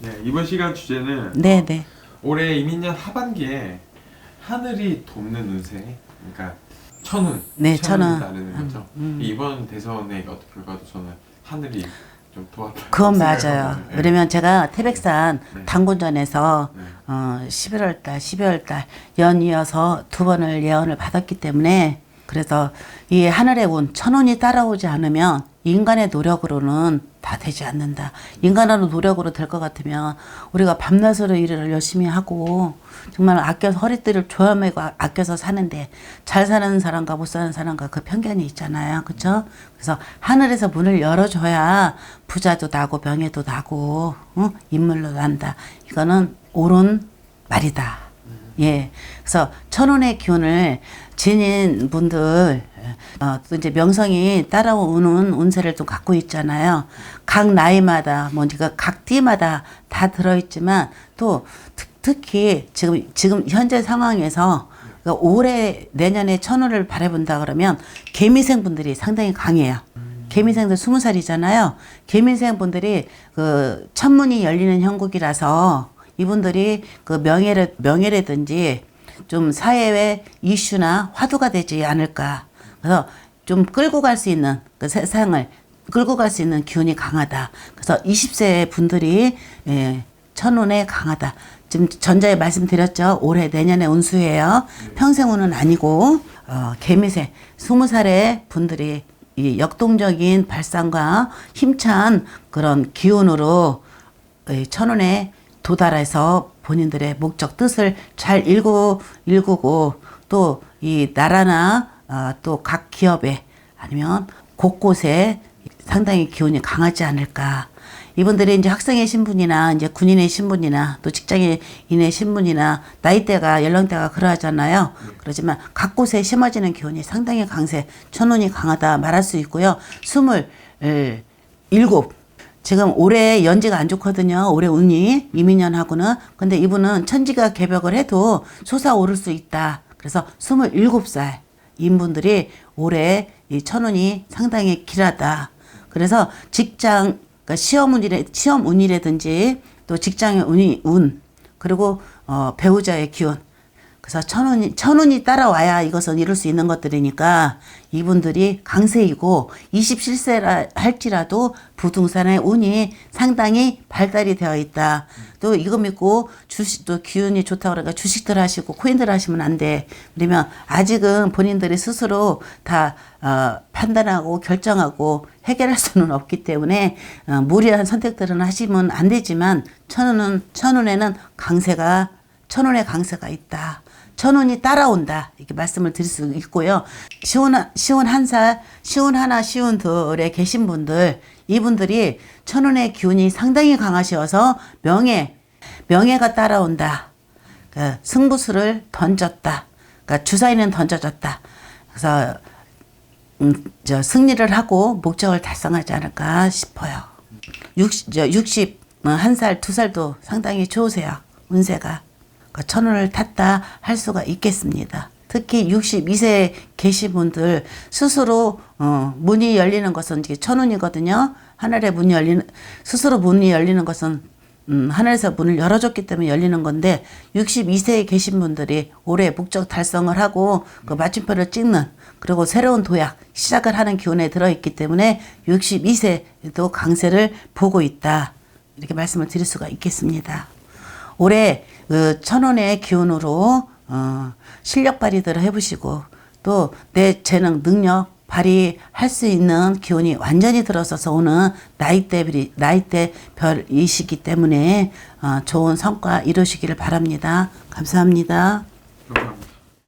네, 이번 시간 주제는 네, 네. 올해 이민년 하반기에 하늘이 돕는 운세, 그러니까 천운, 네, 천운이 천운. 나르는 거죠. 음. 이번 대선의 어떤 결과도 저는 하늘이 좀 도왔다. 그건 맞아요. 왜냐면 제가 태백산 네. 당군전에서 네. 어, 11월 달, 12월 달 연이어서 두 번을 예언을 받았기 때문에 그래서 이 하늘의 운, 천운이 따라오지 않으면 인간의 노력으로는 다 되지 않는다. 인간의 노력으로 될 것 같으면 우리가 밤낮으로 일을 열심히 하고 정말 아껴서 허리띠를 조여매고 아- 아껴서 사는데 잘 사는 사람과 못 사는 사람과 그 편견이 있잖아요. 그렇죠? 그래서 하늘에서 문을 열어줘야 부자도 나고 명예도 나고 어? 인물로 난다. 이거는 옳은 말이다. 예. 그래서 천운의 기운을 지닌 분들, 어, 또 이제 명성이 따라오는 운세를 또 갖고 있잖아요. 각 나이마다, 뭔가 각 띠마다 다 들어있지만 또 특, 특히 지금, 지금 현재 상황에서 그러니까 올해 내년에 천운을 바라본다 그러면 개미생 분들이 상당히 강해요. 개미생들 스무 살이잖아요. 개미생 분들이 그 천문이 열리는 형국이라서 이분들이 그 명예를 명예라든지 좀 사회의 이슈나 화두가 되지 않을까. 그래서 좀 끌고 갈 수 있는 그 세상을 끌고 갈 수 있는 기운이 강하다. 그래서 20세 분들이 예, 천운에 강하다. 지금 전자에 말씀드렸죠. 올해 내년에 운수예요. 평생 운은 아니고 어, 개미새 20살의 분들이 이 역동적인 발상과 힘찬 그런 기운으로 이 천운에 도달해서 본인들의 목적 뜻을 잘 읽고 읽고 또 이 나라나 아, 또각 기업에 아니면 곳곳에 상당히 기운이 강하지 않을까. 이분들이 이제 학생의 신분이나 이제 군인의 신분이나 또 직장인의 신분이나 나이대가 연령대가 그러하잖아요. 그렇지만 각 곳에 심어지는 기운이 상당히 강세, 천운이 강하다 말할 수 있고요. 스물 예, 일곱 지금 올해 연지가 안 좋거든요. 올해 운이 이민년하고는. 근데 이분은 천지가 개벽을 해도 솟아오를 수 있다. 그래서 27살 인분들이 올해 이 천운이 상당히 길하다. 그래서 직장, 그러니까 시험 운이라, 시험 운이라든지 또 직장의 운이, 운, 그리고 어, 배우자의 기운. 그래서 천운이, 천운이 따라와야 이것은 이룰 수 있는 것들이니까 이분들이 강세이고 27세라 할지라도 부동산의 운이 상당히 발달이 되어 있다. 또 이거 믿고 주식, 또 기운이 좋다고 그러니까 주식들 하시고 코인들 하시면 안 돼. 그러면 아직은 본인들이 스스로 다, 어, 판단하고 결정하고 해결할 수는 없기 때문에 어, 무리한 선택들은 하시면 안 되지만 천운은, 천운에는 강세가 천운의 강세가 있다. 천운이 따라온다. 이렇게 말씀을 드릴 수 있고요. 시운, 시운 한 살, 시운 하나, 시운 둘에 계신 분들, 이분들이 천운의 기운이 상당히 강하셔서 명예, 명예가 따라온다. 그 승부수를 던졌다. 그러니까 주사위는 던져졌다. 그래서 음, 저 승리를 하고 목적을 달성하지 않을까 싶어요. 60, 저 60, 어, 한 살, 두 살도 상당히 좋으세요. 운세가. 그 천운을 탔다 할 수가 있겠습니다. 특히 62세 계신 분들 스스로 어, 문이 열리는 것은 천운이거든요. 하늘의 문이 열리는 스스로 문이 열리는 것은 음, 하늘에서 문을 열어줬기 때문에 열리는 건데 62세에 계신 분들이 올해 목적 달성을 하고 그 마침표를 찍는 그리고 새로운 도약 시작을 하는 기운에 들어있기 때문에 62세도 강세를 보고 있다 이렇게 말씀을 드릴 수가 있겠습니다. 올해 그 천원의 기운으로 어, 실력 발휘들을 해보시고 또 내 재능 능력 발휘할 수 있는 기운이 완전히 들어서서 오는 나이대 나이대 별이시기 때문에 어, 좋은 성과 이루시기를 바랍니다. 감사합니다.